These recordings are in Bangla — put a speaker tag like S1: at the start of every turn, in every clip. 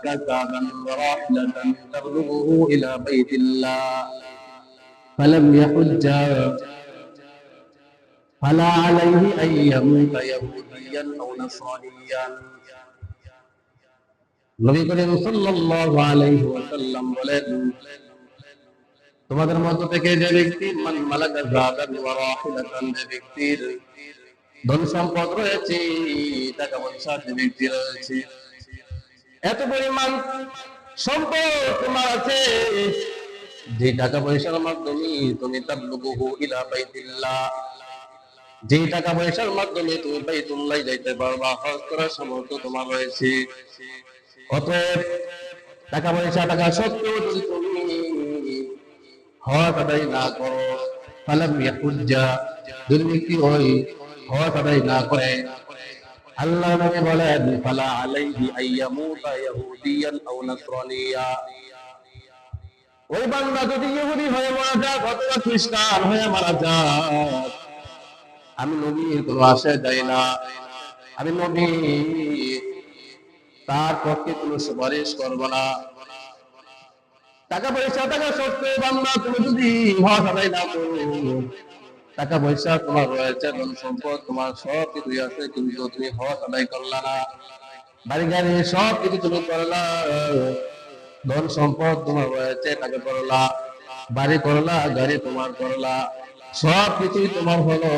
S1: ملك زادا وراحلة تبلغه إلى بيت الله فلم يحج فلا عليه أن يموت يهوديا أو نصرانيا নবী করিম সাল্লাল্লাহু আলাইহি ওয়াসাল্লাম বলেন তোমাদের মধ্য থেকে যে ব্যক্তি মান মালাকা যাদান ওয়া রাহিলাতান যে ব্যক্তির ধন সম্পদ রয়েছে টাকা পয়সা যে ব্যক্তি রয়েছে এত পরিমাণ সম্পদ তোমার আছে। যে টাকা পয়সার মাধ্যমে তুমি তাবলুগুহু ইলা বাইতিল্লাহ, যে টাকা পয়সার মাধ্যমে তুমি বাইতুল্লাহ যাইতে পারবা, হজ করার সামর্থ্য তোমার রয়েছে। অতএব টাকা পয়সা, টাকা সত্ত্বেও যদি তুমি হজ আদায় না করো ইয়াহুজ্জা যদি ব্যক্তি ওই হজ আদায় না করে। আল্লাহ নবী বলেন, ফালা আলাইহি আইয়ামুতা ইয়াহুদিয়ান আও নাসরানিয়া। ওই বান্দা যদি ইহুদি হয়ে মারা যাক, অথবা খ্রিস্টান হয়ে মারা যাক, আমি নবীর কোনো আশায় যাই না। আমি নবী তার পক্ষে কোনো সুপারিশ করব না। টাকা পয়সা টাকা সত্ত্বেও বান্দা তুমি যদি হজ আদায় না করো টাকা পয়সা, তোমার রয়েছে ধন সম্পদ, তোমার সব কিছুই আছে কিন্তু তুমি হজ আদায় করলা না। বাড়ি গাড়ি সব কিছু তুমি করলা, ধন সম্পদ তোমার রয়েছে টাকা করলা, বাড়ি করলা, গাড়ি তোমার করলা, সব কিছুই তোমার হলো।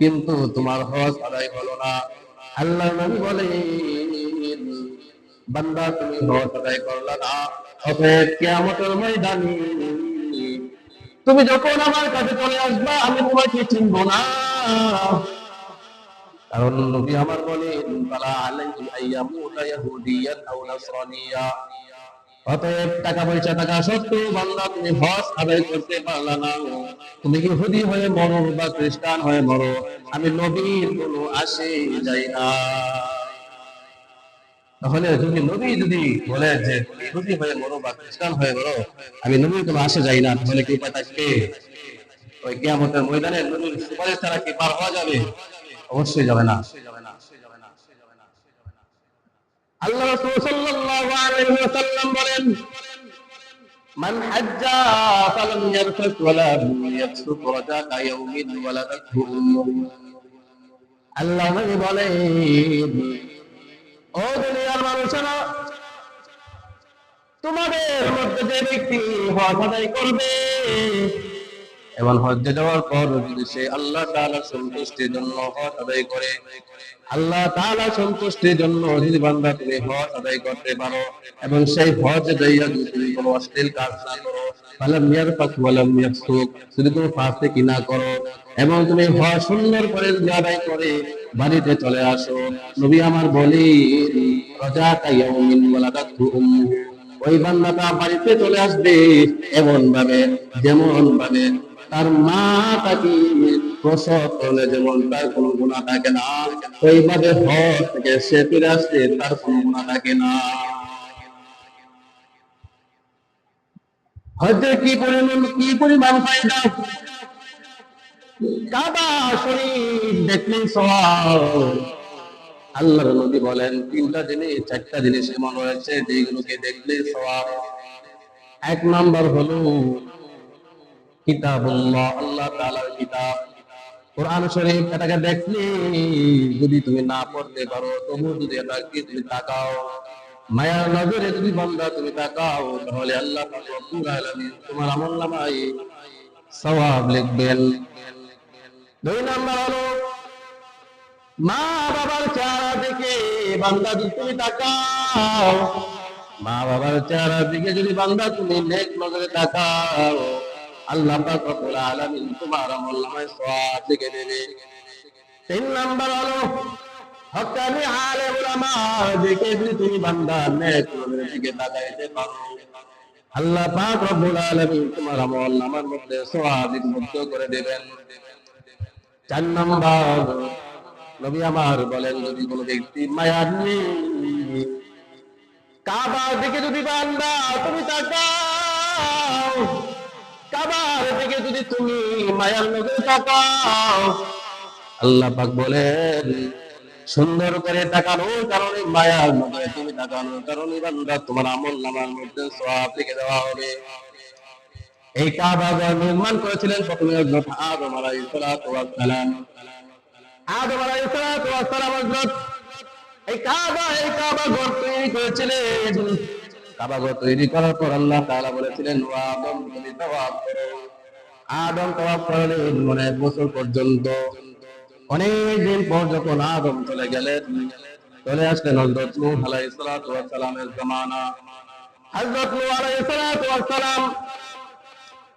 S1: কিন্তু তোমার হজ আদায় হলো না। আল্লাহ নবী বলে বান্দা তুমি হজ আদায় করলা না। অতএব কিয়ামতের ময়দানে তুমি যখন আমার কাছে চলে আসবা, আমি তোমাকে চিনব না। কারণ নবী আমার বলেন নাসরানিয়া। অতএব টাকা পয়সা টাকা সত্ত্বেও বান্দা তুমি হজ আদায় করতে না। তুমি কি হুদি হয়ে মরো বা খ্রিস্টান হয়ে মরো। আমি নবীর কোনো আসে যাই না। তাহলে যদি নবী যদি বলে যে তুমি হয়ে মরো বা খ্রিস্টান হয়ে মরো, আমি নবীর কোনো আসে যাই না, তাহলে কি উপায় থাকবে? ওই কিয়ামতের ময়দানে নবীর সুপারিশ ছাড়া কি পার হওয়া যাবে? অবশ্যই যাবে না। আল্লাহ রাসূল সাল্লাল্লাহু আলাইহি ওয়াসাল্লাম বলেন, মান হাজ্জা ফালাম ইয়ারফাস ওয়ালা ইয়াফসুক রাজাকা ইয়াউমিন ওয়ালাদাতহু উম্মুহু আল্লাহ বলেন ও দুনিয়ার মানুষেরা তোমাদের মধ্যে যে ব্যক্তি করবে এবং হজ্জে যাওয়ার পর যদি সে আল্লাহ সন্তুষ্টির জন্য হজ আদায় করে, আল্লাহ সন্তুষ্টির জন্য যদি বান্দা তুমি হজ আদায় করতে পারো, এবং সেই হজ যাইয়া যদি তুমি কোনো অশ্লীল কাজ না করো যদি তুমি করো, এবং তুমি হজ সুন্দর করে আদায় করে বাড়িতে চলে আসো। নবী আমার বলি রাজা কাইয়াউমিন ওয়ালাদাতহু উম্মুহু ওই বান্দাটা বাড়িতে চলে আসবে এমন ভাবে যেমন ভাবে তার মা তাকে প্রসব করলে যেমন তার কোনো গুণা থাকে না, ওইভাবে হজ থেকে সে ফিরে আসছে তার কোনো গুণা থাকে না। হজের কি পরিমাণ কি পরিমাণ ফায়দা? আল্লাহর নবী বলেন, তিনটা জিনিস, চারটা জিনিস এমন রয়েছে যেগুলোকে দেখলে সওয়াব এক নাম্বার হলো কিতাবুল্লাহ, আল্লাহ তাআলার কিতাব। কোরআন শরীফ এটাকে দেখলে যদি তুমি না পড়তে পারো তবু যদি তুমি তাকাও মায়ার নজরে যদি বান্দা তুমি তাকাও, তাহলে আল্লাহ তোমার আমল নামায় সওয়াব লিখবেন। দুই নাম্বার হলো মা বাবার চেহারা দিকে বান্দা যদি তুমি তাকাও মা বাবার চেহারা দিকে যদি বান্দা তুমি নেক নজরে তাকাও, আল্লাহ পাক রব্বুল আলামিন তোমার আমল নামায় সওয়াব লিখে দেবে। তিন নাম্বার হলো, হকানি আলে উলামা দিকে যদি তুমি বান্দা নেক নজরে দিকে তাকাইতে পারো, আল্লাহ পাক রব্বুল আলামিন তোমার আমল নামার মধ্যে সওয়াব মুক্ত করে দেবেন। চার নাম্বার। নবী আমার বলেন, যদি কোনো ব্যক্তি মায়ার নেই কাবার দিকে যদি বান্দা তুমি তাকাও, কাবার দিকে যদি তুমি মায়ার নজরে তাকাও, আল্লাহ পাক বলেন, সুন্দর করে তাকানোর কারণে মায়ার মধ্যে তুমি তাকানোর কারণে বান্দা, তোমার আমল নামার মধ্যে সওয়াব লিখে দেওয়া হবে। এই কাবা নির্মাণ করেছিলেন আদম আলাইহিস আদম এই কাবা এই কাবা ঘর তৈরি করেছিলেন। কাবা ঘর তৈরি করার পর আল্লাহ তাআলা বলেছিলেন ওয়া আদম, তুমি তাওয়াব করো। আদম তাওয়াব মানে বছর পর্যন্ত। অনেক দিন পর যখন আদম চলে গেলেন, চলে আসলেন হযরত নূহ আলাইহিস সালাতু সালামের জামানা। হযরত নূহ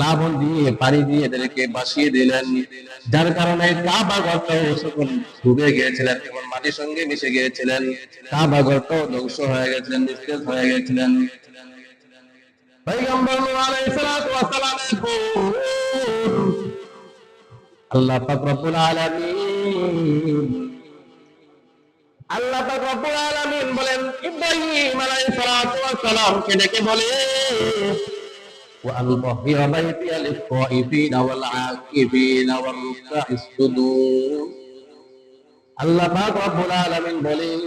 S1: লাবণ দিয়ে, পানি দিয়ে এদেরকে বাসিয়ে দিলেন। যার কারণে কাবা সকল ডুবে গিয়েছিলেন এবং মাটির সঙ্গে মিশে গিয়েছিলেন, কাবা ঘরটাও ধ্বংস হয়ে গেছিলেন, নিস্তেজ হয়ে গেছিলেন। বলেন وأن طهر بيتي للطائفين والعاكفين والركع السجود আল্লাহ পাক রব্বুল আলামিন বলেন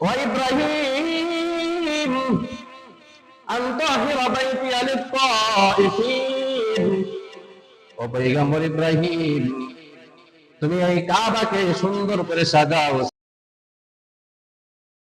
S1: ও ইব্রাহিম আন তাহিরা বাইতি লিত-তাইফিন ও পয়গম্বর ইব্রাহিম তুমি এই কাবাকে সুন্দর করে সাজাও